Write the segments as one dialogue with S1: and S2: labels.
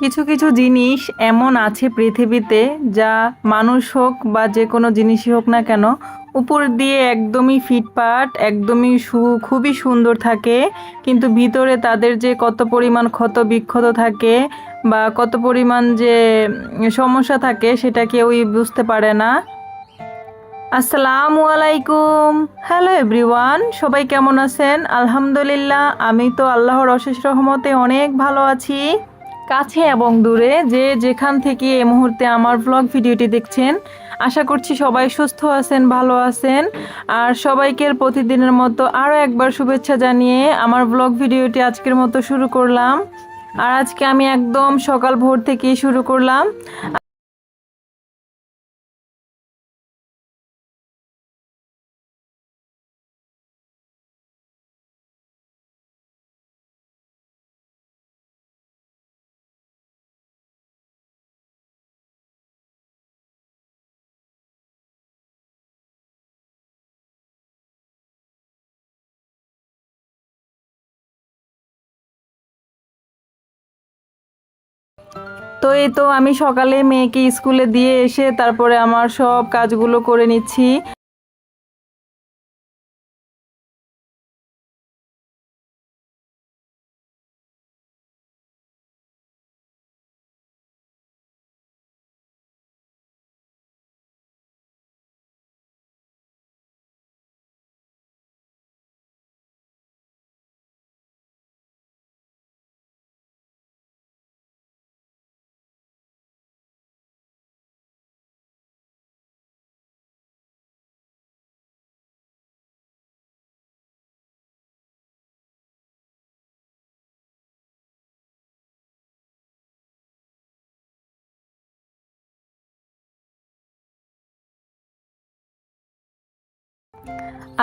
S1: কিছু কিছু জিনিস এমন আছে পৃথিবীতে যা মানুষ হোক বা যে কোনো জিনিসই হোক না কেন, উপর দিয়ে একদমই ফিটপাট, একদমই সু, খুবই সুন্দর থাকে, কিন্তু ভিতরে তাদের যে কত পরিমাণ ক্ষত বিক্ষত থাকে বা কত পরিমাণ যে সমস্যা থাকে সেটা কেউই বুঝতে পারে না। আসসালামু আলাইকুম। হ্যালো এভরিওয়ান, সবাই কেমন আছেন? আলহামদুলিল্লাহ, আমি তো আল্লাহর অশেষ রহমতে অনেক ভালো আছি। কাছে এবং দূরে যে যেখান থেকে এই মুহূর্তে আমার ব্লগ ভিডিওটি দেখছেন, আশা করছি সবাই সুস্থ আছেন, ভালো আছেন। আর সবাইকে প্রতিদিনের মতো আরও একবার শুভেচ্ছা জানিয়ে আমার ব্লগ ভিডিওটি আজকের মতো শুরু করলাম। আর আজকে আমি একদম সকাল ভোর থেকেই শুরু করলাম। তো এই তো আমি সকালে মেয়েকে স্কুলে দিয়ে এসে তারপরে আমার সব কাজগুলো করে নিচ্ছি।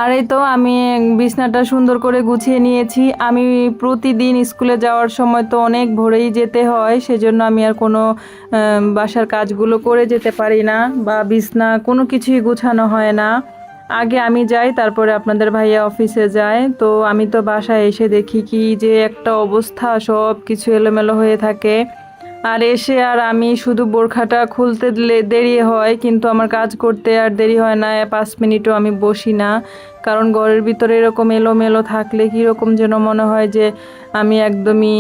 S1: আর এই তো আমি বিছনাটা সুন্দর করে গুছিয়ে নিয়েছি। আমি প্রতিদিন স্কুলে যাওয়ার সময় তো অনেক ভোরেই যেতে হয়, সেজন্য আমি আর কোনো বাসার কাজগুলো করে যেতে পারি না বা বিছনা কোনো কিছুই গুছানো হয় না। আগে আমি যাই, তারপরে আপনাদের ভাইয়া অফিসে যায়। তো আমি তো বাসায় এসে দেখি কি যে একটা অবস্থা সব কিছু এলোমেলো হয়ে থাকে। আর এসে আর আমি শুধু বোরখাটা খুলতে দেরি হয়, কিন্তু আমার কাজ করতে আর দেরি হয় না পাঁচ মিনিটও আমি বসি না। কারণ ঘরের ভিতরে এরকম এলোমেলো থাকলে কীরকম যেন মনে হয় যে আমি একদমই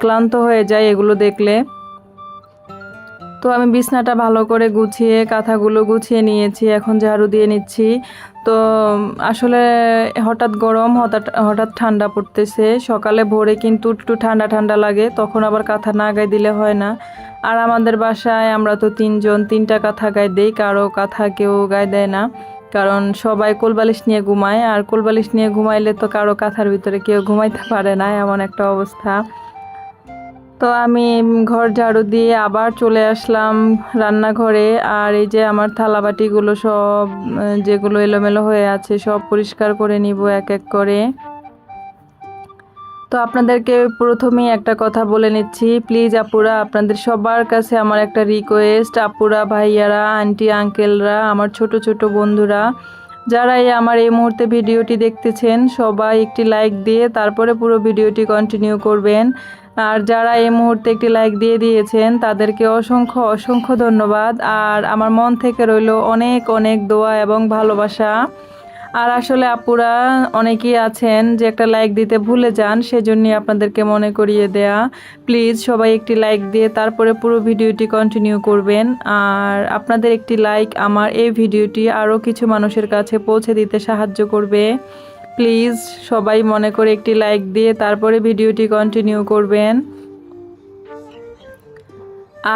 S1: ক্লান্ত হয়ে যাই এগুলো দেখলে। তো আমি বিছনাটা ভালো করে গুছিয়ে, কাঁথাগুলো গুছিয়ে নিয়েছি, এখন ঝাড়ু দিয়ে নিচ্ছি। তো, আসলে হঠাৎ গরম, হঠাৎ হঠাৎ ঠান্ডা পড়তেছে। সকালে ভোরে কিন্তু একটু ঠান্ডা ঠান্ডা লাগে, তখন আবার কাঁথা না গায়ে দিলে হয় না। আর আমাদের বাসায় আমরা তো তিনজন, তিনটা কাঁথা গায়ে দেই, কারও কাঁথা কেউ গায়ে দেয় না। কারণ সবাই কোলবালিশ নিয়ে ঘুমায়, আর কোলবালিশ নিয়ে ঘুমাইলে তো কারও কাঁথার ভিতরে কেউ ঘুমাইতে পারে না, এমন একটা অবস্থা। তো আমি ঘর ঝাড়ু দিয়ে আবার চলে আসলাম রান্নাঘরে। আর এই যে আমার থালাবাটিগুলো সব যেগুলো এলোমেলো হয়ে আছে, সব পরিষ্কার করে নিব এক এক করে। তো আপনাদেরকে প্রথমেই একটা কথা বলে নিচ্ছি। প্লিজ আপুরা, আপনাদের সবার কাছে আমার একটা রিকোয়েস্ট আপুরা, ভাইয়ারা আন্টি আঙ্কেলরা আমার ছোট ছোট বন্ধুরা যারা এই আমার এই মুহূর্তে ভিডিওটি দেখতেছেন, সবাই একটি লাইক দিয়ে তারপরে পুরো ভিডিওটি কন্টিনিউ করবেন। আর যারা এই মুহূর্তে একটি লাইক দিয়ে দিয়েছেন, তাদেরকে অসংখ্য অসংখ্য ধন্যবাদ। আর আমার মন থেকে রইল অনেক অনেক দোয়া এবং ভালোবাসা। আর আসলে আপুরা অনেকেই আছেন যে একটা লাইক দিতে ভুলে যান, সেজন্যই আপনাদেরকে মনে করিয়ে দেয়া। প্লিজ সবাই একটি লাইক দিয়ে তারপরে পুরো ভিডিওটি কন্টিনিউ করবেন। আর আপনাদের একটি লাইক আমার এই ভিডিওটি আরও কিছু মানুষের কাছে পৌঁছে দিতে সাহায্য করবে। প্লিজ সবাই মনে করে একটি লাইক দিয়ে তারপরে ভিডিওটি কন্টিনিউ করবেন।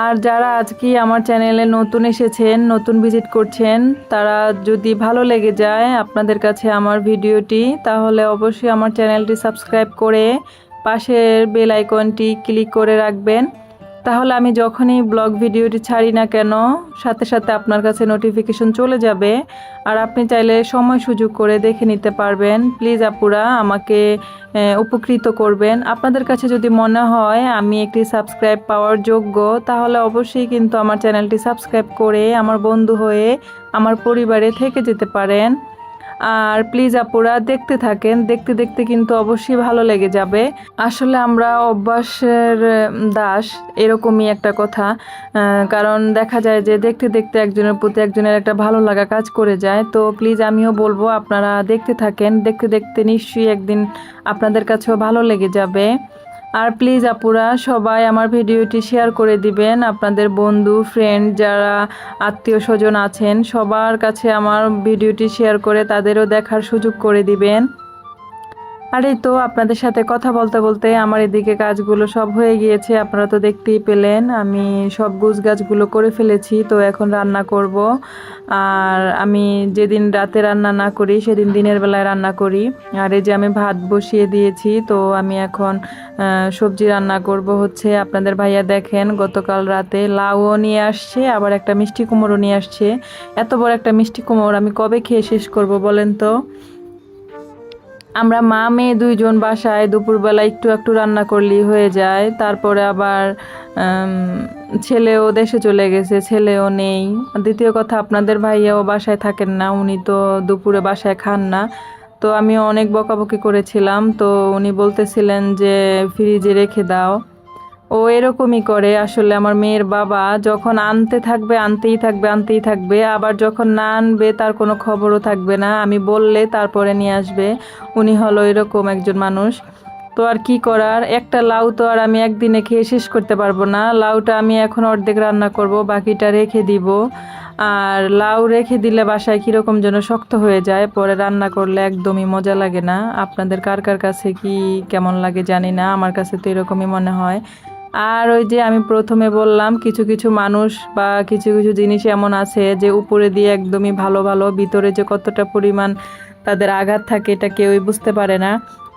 S1: আর যারা আজকে আমার চ্যানেলে নতুন এসেছেন, নতুন ভিজিট করছেন, তারা যদি ভালো লেগে যায় আপনাদের কাছে আমার ভিডিওটি, তাহলে অবশ্যই আমার চ্যানেলটি সাবস্ক্রাইব করে পাশের বেল আইকনটি ক্লিক করে রাখবেন। তাহলে আমি যখনই ব্লগ ভিডিওটি ছাড়ি না কেন, সাথে সাথে আপনার কাছে নোটিফিকেশন চলে যাবে আর আপনি চাইলে সময় সুযোগ করে দেখে নিতে পারবেন। প্লিজ আপুরা, আমাকে উপকৃত করবেন। আপনাদের কাছে যদি মনে হয় আমি একটি সাবস্ক্রাইব পাওয়ার যোগ্য, তাহলে অবশ্যই কিন্তু আমার চ্যানেলটি সাবস্ক্রাইব করে আমার বন্ধু হয়ে আমার পরিবারে থেকে যেতে পারেন। আর প্লিজ আপুরা, দেখতে থাকেন। দেখতে দেখতে কিন্তু অবশ্যই ভালো লেগে যাবে। আসলে আমরা অভ্যাসের দাস, এরকমই একটা কথা। কারণ দেখা যায় যে দেখতে দেখতে একজনের প্রতি একজনের একটা ভালো লাগা কাজ করে যায়। তো প্লিজ আমিও বলব, আপনারা দেখতে থাকেন। দেখতে দেখতে নিশ্চয়ই একদিন আপনাদের কাছেও ভালো লেগে যাবে। আর প্লিজ আপুরা, সবাই আমার ভিডিওটি শেয়ার করে দিবেন। আপনাদের বন্ধু ফ্রেন্ড যারা আত্মীয় স্বজন আছেন, সবার কাছে আমার ভিডিওটি শেয়ার করে তাদেরও দেখার সুযোগ করে দিবেন। আর এই তো আপনাদের সাথে কথা বলতে বলতে আমার এদিকে কাজগুলো সব হয়ে গিয়েছে, আপনারা তো দেখতেই পেলেন। আমি সব গুছ গাছগুলো করে ফেলেছি, তো এখন রান্না করব। আর আমি যেদিন রাতে রান্না না করি, সেদিন দিনের বেলায় রান্না করি। আর এই যে আমি ভাত বসিয়ে দিয়েছি, তো আমি এখন সবজি রান্না করব হচ্ছে। আপনাদের ভাইয়া দেখেন, গতকাল রাতে লাউও নিয়ে আসছে, আবার একটা মিষ্টি কুমড়ো নিয়ে আসছে। এত বড় একটা মিষ্টি কুমড়ো আমি কবে খেয়ে শেষ করব বলেন তো? আমরা মা, মেয়ে দুইজন বাসায় দুপুরবেলা একটু একটু রান্না করলেই হয়ে যায়। তারপরে আবার ছেলেও দেশে চলে গেছে, ছেলেও নেই। দ্বিতীয় কথা, আপনাদের ভাইয়াও বাসায় থাকেন না, উনি তো দুপুরে বাসায় খান না। তো আমি অনেক বকাবকি করেছিলাম, তো উনি বলতেছিলেন যে, ফ্রিজে রেখে দাও। ও এরকমই করে। আসলে আমার মেয়ের বাবা যখন আনতে থাকবে, আনতেই থাকবে আনতেই থাকবে, আবার যখন না আনবে তার কোনো খবরও থাকবে না। আমি বললে তারপরে নিয়ে আসবে। উনি হলো এরকম একজন মানুষ। তো আর কি করার? একটা লাউ তো আর আমি একদিনে খেয়ে শেষ করতে পারব না। লাউটা আমি এখন অর্ধেক রান্না করব, বাকিটা রেখে দিব। আর লাউ রেখে দিলে বাসায় কীরকম যেন শক্ত হয়ে যায়, পরে রান্না করলে একদমই মজা লাগে না। আপনাদের কার কার কাছে কি কেমন লাগে জানি না। আমার কাছে তো এরকমই মনে হয়। আর ওই যে আমি প্রথমে বললাম, কিছু কিছু মানুষ বা কিছু কিছু জিনিস এমন আছে যে উপরে দিয়ে একদমই ভালো ভালো, ভিতরে যে কতটা পরিমাণ তাদের আঘাত থাকে এটা কেউই বুঝতে পারে না।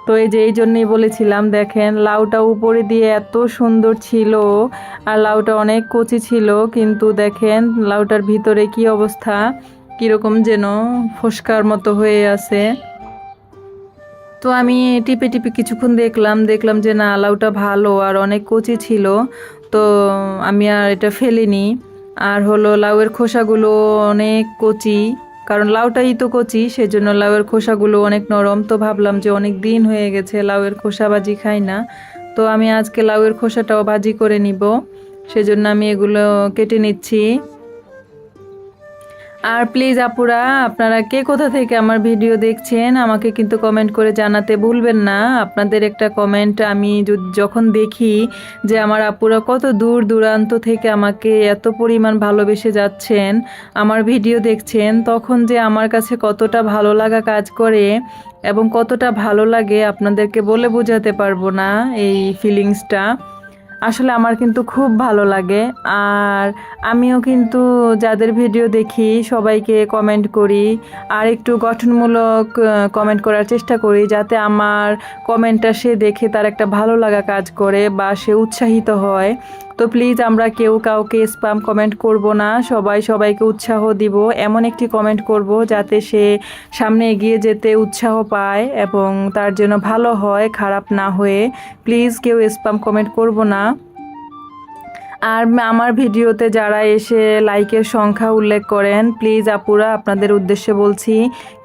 S1: তো এই যে এই জন্যই বলেছিলাম, দেখেন লাউটা উপরে দিয়ে এত সুন্দর ছিল আর লাউটা অনেক কচি ছিল, কিন্তু দেখেন লাউটার ভিতরে কি অবস্থা, কীরকম যেন ফোসকার মতো হয়ে আছে। তো আমি টিপে টিপে কিছুক্ষণ দেখলাম দেখলাম যে না, লাউটা ভালো আর অনেক কচি ছিল। তো আমি আর এটা ফেলিনি। আর হলো লাউয়ের খোসাগুলো অনেক কচি, কারণ লাউটাই তো কচি, সেজন্য লাউয়ের খোসাগুলো অনেক নরম। তো ভাবলাম যে অনেক দিন হয়ে গেছে লাউয়ের খোসা ভাজি খাই না। তো আমি আজকে লাউয়ের খোসাটাও ভাজি করে নিব, সেজন্য আমি এগুলো কেটে নিচ্ছি। আর প্লিজ আপুরা, আপনারা কে কোথা থেকে আমার ভিডিও দেখছেন, আমাকে কিন্তু কমেন্ট করে জানাতে ভুলবেন না। আপনাদের একটা কমেন্ট আমি যখন দেখি যে আমার আপুরা কত দূর দূরান্ত থেকে আমাকে এত পরিমাণ ভালোবেসে যাচ্ছেন, আমার ভিডিও দেখছেন, তখন যে আমার কাছে কতটা ভালো লাগা কাজ করে এবং কতটা ভালো লাগে আপনাদেরকে বলে বোঝাতে পারব না এই ফিলিংসটা আসলে আমার কিন্তু খুব ভালো লাগে। আর আমিও কিন্তু যাদের ভিডিও দেখি, সবাইকে কমেন্ট করি আর একটু গঠনমূলক কমেন্ট করার চেষ্টা করি যাতে আমার কমেন্টটা সে দেখে তার একটা ভালো লাগা কাজ করে বা সে উৎসাহিত হয়। তো প্লিজ আমরা কেউ কাউকে স্প্যাম কমেন্ট করব না। সবাই সবাইকে উৎসাহ দিব। এমন একটি কমেন্ট করব যাতে সে সামনে এগিয়ে যেতে উৎসাহ পায় এবং তার জন্য ভালো হয়, খারাপ না হয়ে। প্লিজ কেউ স্প্যাম কমেন্ট করব না। আর আমার ভিডিওতে যারা এসে লাইকের সংখ্যা উল্লেখ করেন প্লিজ আপুরা, আপনাদের উদ্দেশ্যে বলছি,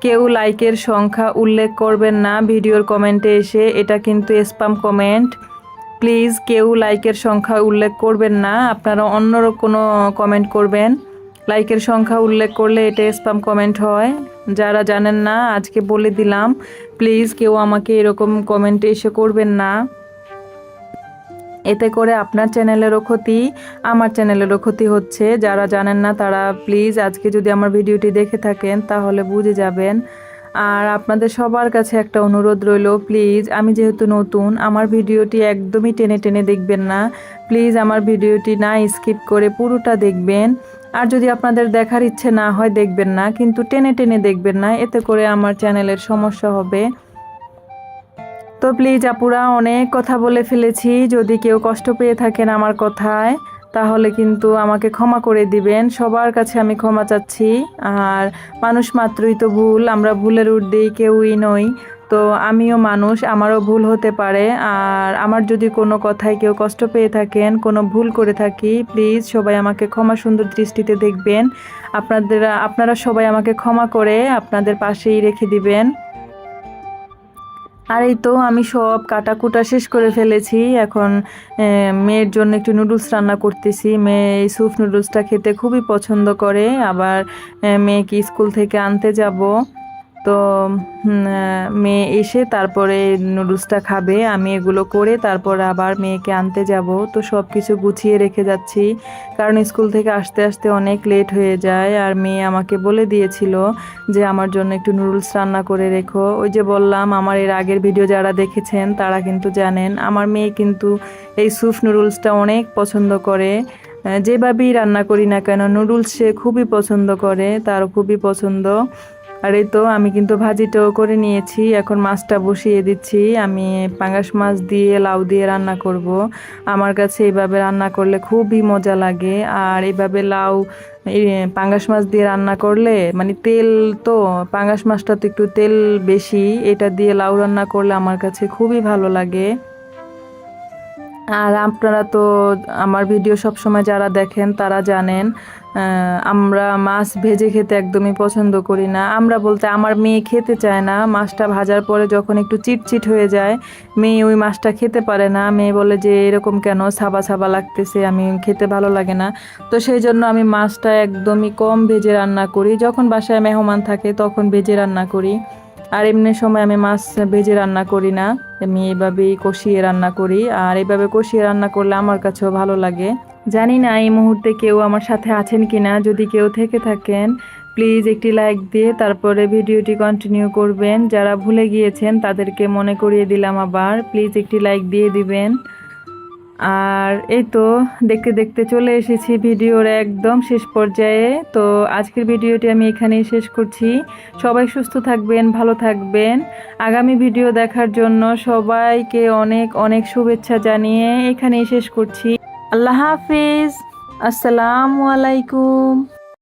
S1: কেউ লাইকের সংখ্যা উল্লেখ করবেন না ভিডিওর কমেন্টে এসে। এটা কিন্তু স্প্যাম কমেন্ট প্লিজ কেউ লাইকের সংখ্যা উল্লেখ করবেন না। আপনারা অন্য কোনো কমেন্ট করবেন। লাইকের সংখ্যা উল্লেখ করলে এটা স্প্যাম কমেন্ট হয়। যারা জানেন না, আজকে বলে দিলাম প্লিজ কেউ আমাকে এরকম কমেন্টে এসে করবেন না। এতে করে আপনার চ্যানেলেরও ক্ষতি, আমার চ্যানেলেরও ক্ষতি হচ্ছে। যারা জানেন না, তারা প্লিজ আজকে যদি আমার ভিডিওটি দেখে থাকেন, তাহলে বুঝে যাবেন। আর আপনাদের সবার কাছে একটা অনুরোধ রইল, প্লিজ, আমি যেহেতু নতুন, আমার ভিডিওটি একদমই টেনে টেনে দেখবেন না। প্লিজ, আমার ভিডিওটি না স্কিপ করে পুরোটা দেখবেন। আর যদি আপনাদের দেখার ইচ্ছে না হয়, দেখবেন না, কিন্তু টেনে টেনে দেখবেন না, এতে করে আমার চ্যানেলের সমস্যা হবে। তো প্লিজ, আপুরা, অনেক কথা বলে ফেলেছি, যদি কেউ কষ্ট পেয়ে থাকেন আমার কথায়। তাহলে কিন্তু আমাকে ক্ষমা করে দিবেন, সবার কাছে আমি ক্ষমা চাচ্ছি। আর মানুষ মাত্রই তো ভুল, আমরা ভুলের ঊর্ধ্বেই কেউই নই। তো আমিও মানুষ, আমারও ভুল হতে পারে। আর আমার যদি কোনো কথায় কেউ কষ্ট পেয়ে থাকেন, কোনো ভুল করে থাকি, প্লিজ সবাই আমাকে ক্ষমা সুন্দর দৃষ্টিতে দেখবেন। আপনাদের, আপনারা সবাই আমাকে ক্ষমা করে আপনাদের পাশেই রেখে দিবেন। আর এই তো আমি সব কাটাকুটা শেষ করে ফেলেছি। এখন মেয়ের জন্য একটু নুডলস রান্না করতেছি। মেয়ে এই স্যুপ নুডলসটা খেতে খুবই পছন্দ করে। আবার মেয়েকে স্কুল থেকে আনতে যাব। তো মেয়ে এসে তারপরে নুডলসটা খাবে, আমি এগুলো করে তারপর আবার মেয়েকে আনতে যাব। তো সব কিছু গুছিয়ে রেখে যাচ্ছি, কারণ স্কুল থেকে আসতে আসতে অনেক লেট হয়ে যায়। আর মেয়ে আমাকে বলে দিয়েছিল যে, আমার জন্য একটু নুডলস রান্না করে রেখো। ওই যে বললাম, আমার এর আগের ভিডিও যারা দেখেছেন, তারা কিন্তু জানেন, আমার মেয়ে কিন্তু এই স্যুপ নুডলসটা অনেক পছন্দ করে। যেভাবেই রান্না করি না কেন, নুডলস সে খুবই পছন্দ করে তার খুবই পছন্দ। আর এই তো, আমি কিন্তু ভাজিটাও করে নিয়েছি, এখন মাছটা বসিয়ে দিচ্ছি, আমি পাঙ্গাস মাছ দিয়ে, লাউ দিয়ে রান্না করব। আমার কাছে এইভাবে রান্না করলে খুবই মজা লাগে, আর এইভাবে লাউ পাঙ্গাস মাছ দিয়ে রান্না করলে মানে তেল তো পাঙ্গাস মাছটা তো একটু তেল বেশি, এটা দিয়ে লাউ রান্না করলে আমার কাছে খুবই ভালো লাগে। আর আপনারা তো আমার ভিডিও সব সময় যারা দেখেন, তারা জানেন আমরা মাছ ভেজে খেতে একদমই পছন্দ করি না। আমরা বলতে আমার মেয়ে খেতে চায় না, মাছটা ভাজার পরে যখন একটু চিটচিট হয়ে যায়, মেয়ে ওই মাছটা খেতে পারে না। মেয়ে বলে যে, এরকম কেন? সাবা সাবা লাগতেছে, আমি খেতে ভালো লাগে না। তো সেই জন্য আমি মাছটা একদমই কম ভেজে রান্না করি। যখন বাসায় মেহমান থাকে, তখন ভেজে রান্না করি। আর এমনি সময় আমি মাছ ভেজে রান্না করি না। আমি এইভাবেই কষিয়ে রান্না করি। আর এইভাবে কষিয়ে রান্না করলে আমার কাছেও ভালো লাগে। জানি না এই মুহূর্তে কেউ আমার সাথে আছেন কি না যদি কেউ থেকে থাকেন, প্লিজ একটি লাইক দিয়ে তারপরে ভিডিওটি কন্টিনিউ করবেন। যারা ভুলে গিয়েছেন, তাদেরকে মনে করিয়ে দিলাম আবার। প্লিজ একটি লাইক দিয়ে দিবেন। আর এই তো দেখতে দেখতে চলে এসেছি ভিডিওর একদম শেষ পর্যায়ে। তো আজকের ভিডিওটি আমি এখানেই শেষ করছি। সবাই সুস্থ থাকবেন, ভালো থাকবেন। আগামী ভিডিও দেখার জন্য সবাইকে অনেক অনেক শুভেচ্ছা জানিয়ে এখানেই শেষ করছি। আল্লাহ হাফিজ। আসসালামু আলাইকুম।